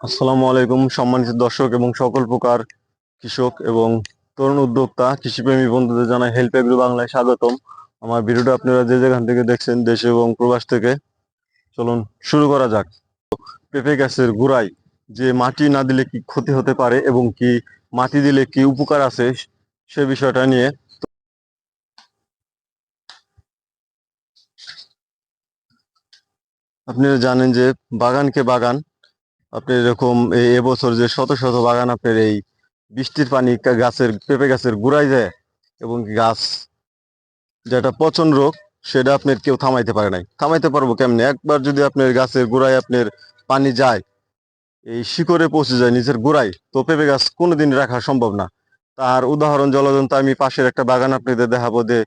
আসসালামু আলাইকুম, সম্মানিত দর্শক এবং সকল প্রকার কৃষক এবং তরুণ উদ্যোক্তা, কৃষিপ্রেমী বন্ধুদের জানাই হেল্প এগ্রো বাংলায় স্বাগতম। আমার ভিডিওটা আপনারা যে যেখান থেকে দেখছেন, দেশে এবং প্রবাস থেকে, চলুন শুরু করা যাক। পেঁপে গাছের গোড়ায় যে মাটি না দিলে কি ক্ষতি হতে পারে এবং কি মাটি দিলে কি উপকার আছে সে বিষয়টা নিয়ে। আপনি জানেন যে বাগানকে বাগান। আপনি এরকম এবছর যে শত শত বাগান আপনার এই বৃষ্টির পানি গাছের, পেঁপে গাছের গুড়ায় যায় এবং গাছ যেটা পচন রোগ, সেটা আপনার কেউ থামাইতে পারে নাই। থামাইতে পারব কেমনে? একবার যদি আপনার গাছের গোড়ায় আপনার পানি যায়, এই শিকড়ে পৌঁছে যায় নিজের গোড়ায়, তো পেঁপে গাছ কোনোদিন রাখা সম্ভব না। তার উদাহরণ জলজন্ত আমি পাশের একটা বাগান আপনাদের দেখাবো যে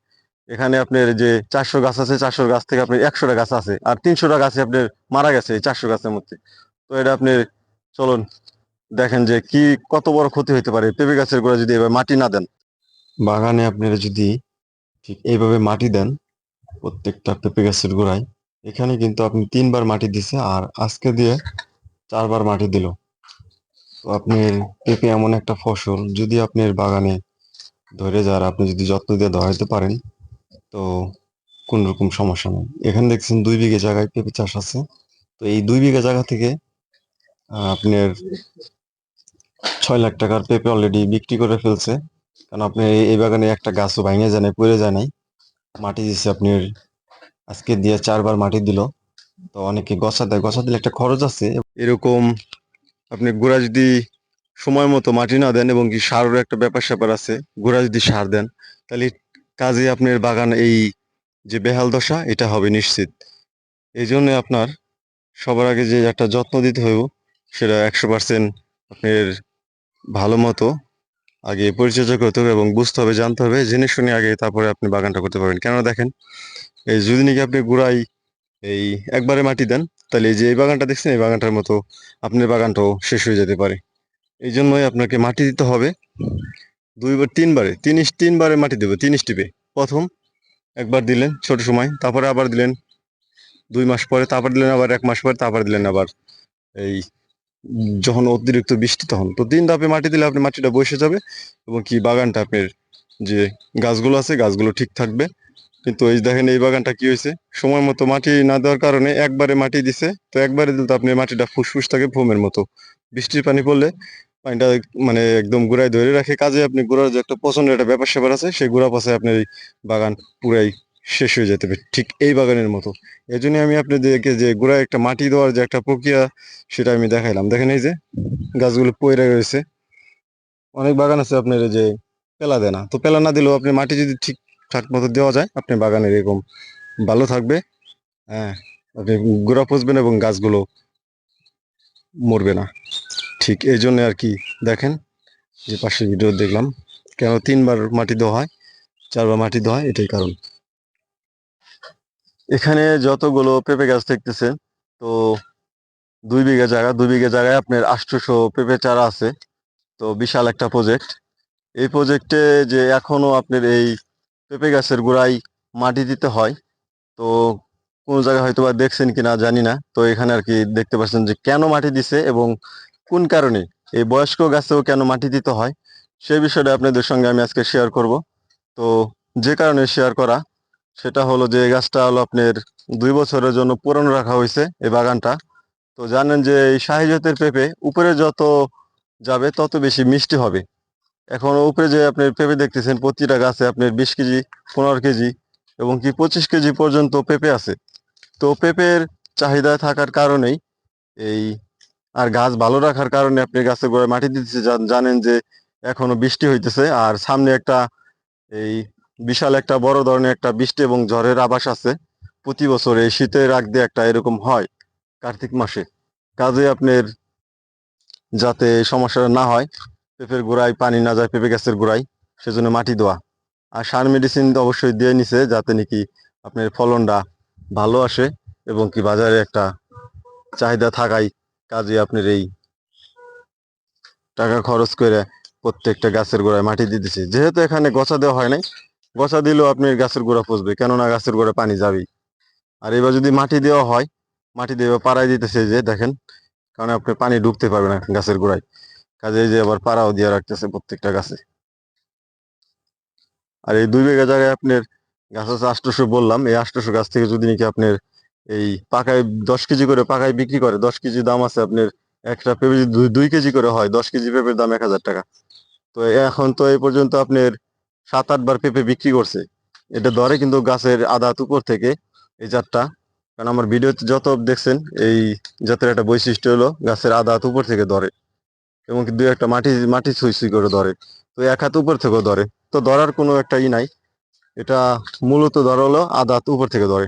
এখানে আপনার যে চারশো গাছ আছে, চারশো গাছ থেকে আপনার একশোটা গাছ আছে আর তিনশোটা গাছে আপনার মারা গেছে এই চারশো গাছের মধ্যে। তো এটা আপনি চলুন দেখেন যে কি কত বড় ক্ষতি হতে পারে। পেঁপে গাছের গোড়া যদি এবার মাটি না দেন, বাগানে আপনারা যদি ঠিক এইভাবে মাটি দেন প্রত্যেকটা পেঁপে গাছের গোড়ায়, এখানে কিন্তু আপনি তিনবার মাটি দিছে আর আজকে দিয়ে চারবার মাটি দিল। আপনার পেঁপে এমন একটা ফসল, যদি আপনার বাগানে ধরে যায় আর আপনি যদি যত্ন দিয়ে ধরাইতে পারেন, তো কোন রকম সমস্যা নেই। এখানে দেখছেন দুই বিঘে জায়গায় পেঁপে চাষ আছে। তো এই দুই বিঘা জায়গা থেকে আপনার ছয় লাখ টাকার পেঁপে অলরেডি বিক্রি করে ফেলছে। কারণ আপনি এই- বাগানে একটা গাছও ভাঙে যায় নাই, পড়ে যায় নাই। মাটি দিছে আপনার আজকে দিয়ে চারবার মাটি দিল। তো অনেকে গছা দেয় গছা দিলে একটা খরচ আছে। এরকম আপনি গোড়া যদি সময় মতো মাটি না দেন এবং কি সারের একটা ব্যাপার স্যাপার আছে, গোড়া যদি সার দেন, তাহলে কাজে আপনার বাগান এই যে বেহাল দশা, এটা হবে নিশ্চিত। এই জন্য আপনার সবার আগে যে একটা যত্ন দিতে হইব, সেটা একশো পার্সেন্ট আপনার ভালো মতো আগে পরিচর্যা করতে হবে এবং বুঝতে হবে, জানতে হবে, জেনে শুনে আগে তারপরে আপনি বাগানটা করতে পারবেন। কেন দেখেন, এই যদি নাকি আপনি গোড়ায় এই একবারে মাটি দেন তাহলে এই যে এই বাগানটা দেখছেন, এই বাগানটার মতো আপনার বাগানটাও শেষ হয়ে যেতে পারে। এই জন্যই আপনাকে মাটি দিতে হবে। দুইবার তিনবারে তিন তিনবারে মাটি দেবে তিন স্টিপে প্রথম একবার দিলেন ছোট সময়, তারপরে আবার দিলেন দুই মাস পরে, তারপর দিলেন আবার এক মাস পরে, তারপর দিলেন আবার এই যখন অতিরিক্ত বৃষ্টি তখন। তো তিন ধাপে মাটি দিলে আপনি মাটিটা বসে যাবে এবং কি বাগানটা আপনার যে গাছগুলো আছে, গাছগুলো ঠিক থাকবে। কিন্তু এই দেখেন এই বাগানটা কি হয়েছে? সময় মতো মাটি না দেওয়ার কারণে একবারে মাটি দিছে। তো একবারে দিলে তো আপনি মাটিটা ফুসফুস থাকে ফোমের মতো। বৃষ্টির পানি পড়লে পানিটা মানে একদম গোড়ায় ধরে রাখে। কাজে আপনি গোড়ার যে একটা পছন্দের একটা ব্যাপার স্যাপার আছে, সেই গোড়া পাশে আপনার এই বাগান পুরাই শেষ হয়ে যেতে পারে। ঠিক এই বাগানের মতো। এই জন্য আমি আপনাদেরকে যে গোড়ায় একটা মাটি দেওয়ার যে একটা প্রক্রিয়া, সেটা আমি দেখাইলাম। দেখেন এই যে গাছগুলো পয়রা রয়েছে। অনেক বাগান আছে আপনার এই যে পেলা দেয় না তো পেলা না দিলেও আপনি মাটি যদি ঠিকঠাক মতো দেওয়া যায়। আপনি বাগানের এরকম ভালো থাকবে। হ্যাঁ আপনি গোড়া পচবেন এবং গাছগুলো মরবে না। ঠিক এই জন্য আর কি দেখেন, যে পাশের ভিডিও দেখলাম, কেন তিনবার মাটি দেওয়া হয়, চারবার মাটি দেওয়া হয়, এটাই কারণ। এখানে যতগুলো পেঁপে গাছ দেখতেছেন, তো দুই বিঘা জায়গা, দুই বিঘা জায়গায় আপনার আটশোশো পেঁপে চারা আছে। তো বিশাল একটা প্রজেক্ট এই প্রজেক্টে যে এখনও আপনার এই পেঁপে গাছের গোড়ায় মাটি দিতে হয়। তো কোন জায়গায় হয়তো বা দেখছেন কি না জানি না। তো এখানে আর কি দেখতে পাচ্ছেন যে কেন মাটি দিছে এবং কোন কারণে? এই বয়স্ক গাছেও কেন মাটি দিতে হয়? সেই বিষয়টা আপনাদের সঙ্গে আমি আজকে শেয়ার করব। তো যে কারণে শেয়ার করা, সেটা হলো যে গাছটা হলো আপনার দুই বছরের জন্য পুরানো রাখা হয়েছে এই বাগানটা। তো জানেন যে এই শাহি জাতের পেঁপে উপরে যত যাবে তত বেশি মিষ্টি হবে। এখন উপরে যে আপনি পেঁপে দেখতেছেন, প্রতিটা গাছে আপনার বিশ কেজি, পনেরো কেজি এবং কি পঁচিশ কেজি পর্যন্ত পেঁপে আছে। তো পেঁপের চাহিদা থাকার কারণেই এই আর গাছ ভালো রাখার কারণে আপনি গাছের গোড়ায় মাটি দিতেছে, জান- জানেন যে এখনও বৃষ্টি হইতেছে আর সামনে একটা এই বিশাল একটা বড় ধরনের একটা বৃষ্টি এবং ঝড়ের আভাস আছে। প্রতি বছর এই শীতের আগ দিয়ে একটা এরকম হয় কার্তিক মাসে। কাজে আপনার যাতে সমস্যাটা না হয় পেঁপের গোড়ায় পানি না যায় পেঁপে গাছের গোড়ায়, সেজন্য মাটি দেওয়া আর সার মেডিসিন অবশ্যই দিয়ে নিছে, যাতে নাকি আপনার ফলনটা ভালো আসে এবং কি বাজারে একটা চাহিদা থাকাই কাজে আপনার এই টাকা খরচ করে প্রত্যেকটা গাছের গোড়ায় মাটি দিয়ে দিতেছে যেহেতু এখানে গছা দেওয়া হয় নাই, গছা দিলেও আপনি গাছের গোড়া পচবে, কেননা গাছের গোড়া পানি যাবেই। আর এবার যদি মাটি দেওয়া হয়, মাটি দিয়ে পাড়াই দিতেছে যে, দেখেন, কারণ আপনি পানি ঢুকতে পারবে না গাছের গোড়ায়। কাজে যে আবার পাড়াও দিয়ে রাখতেছে প্রত্যেকটা গাছে। আর এই দুই বিঘা জায়গায় আপনার গাছ আছে আষ্টশো বললাম, এই আষ্টশো গাছ থেকে যদি নাকি আপনার এই পাকায় দশ কেজি করে পাকায় বিক্রি করে, দশ কেজি দাম আছে আপনার একটা পেঁপে দুই- কেজি করে হয়, দশ কেজি পেঁপের দাম এক হাজার টাকা। তো এখন তো এই পর্যন্ত আপনার সাত আটবার পেঁপে বিক্রি করছে। এটা ধরে কিন্তু গাছের হাত উপর থেকে এই জাতটা। কারণ আমার ভিডিওতে যত দেখছেন, এই জাতের একটা বৈশিষ্ট্য হলো গাছের হাত উপর থেকে ধরে। এবং দু একটা মাটি মাটি ছুঁই ছুঁই করে ধরে। তো এক হাত উপর থেকেও ধরে। তো ধরার কোনো একটা ই নাই। এটা মূলত ধরা হলো আধা হাত উপর থেকে ধরে।